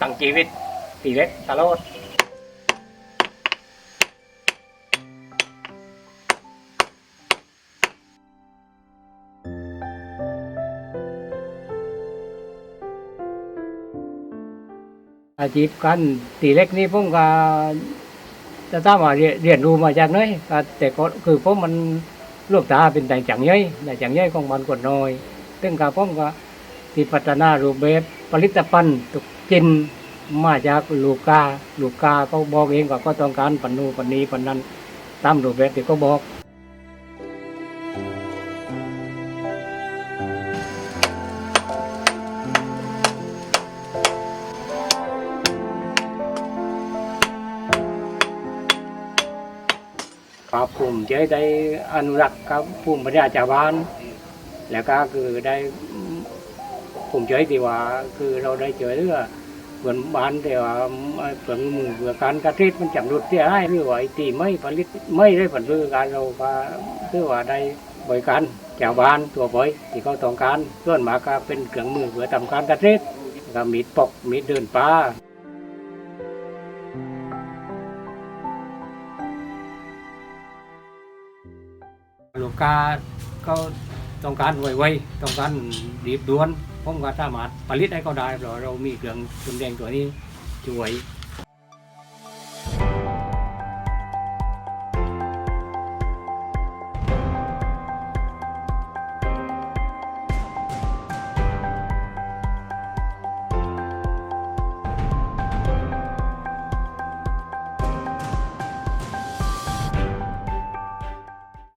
ตั้งชีวิตตีเล็กตลอดอาชีพการตีเล็กนี่ผมก็จะตามว่าเรียนรู้มาจากไหนก็แต่ก็คือผมมันลูกตาเป็นแต่จังย่อยแต่จังย่อยของมันกดน้อยซึ่งกับผมก็ ที่พัฒนารูปแบบผลิตภัณฑ์ตุกจินมาจากลูกกาลูกกาเขาบอกเองว่าก็ต้องการปันนูปันนี้ปันนั้นตามรูปแบบที่เขาบอกครับผมจะได้อนุรักษ์กับภูมิปัญญาชาวบ้านแล้วก็คือได้ ผมเจอที่ว่า คือเราได้เจอเรื่องเหมือนบ้านแต่ว่าเปลืองมือเปลือการกระเทศมันจำรุดเสียให้หรือว่าไอ้ที่ไม่ผลิตไม่ได้ผลรือการเราก็คือว่าได้บริการชาวบ้านตัวไปที่เขาต้องการส่วนมากก็เป็นเครื่องมือเพื่อทำการเกษตรก็มีดปอกมีดเดินป่าลูกค้าก็ต้องการไวๆต้องการรีบด่วน ผมก็สามารถผลิตให้เขาได้เพราะเรามีเครื่องจุนแดงตัวนี้ช่วย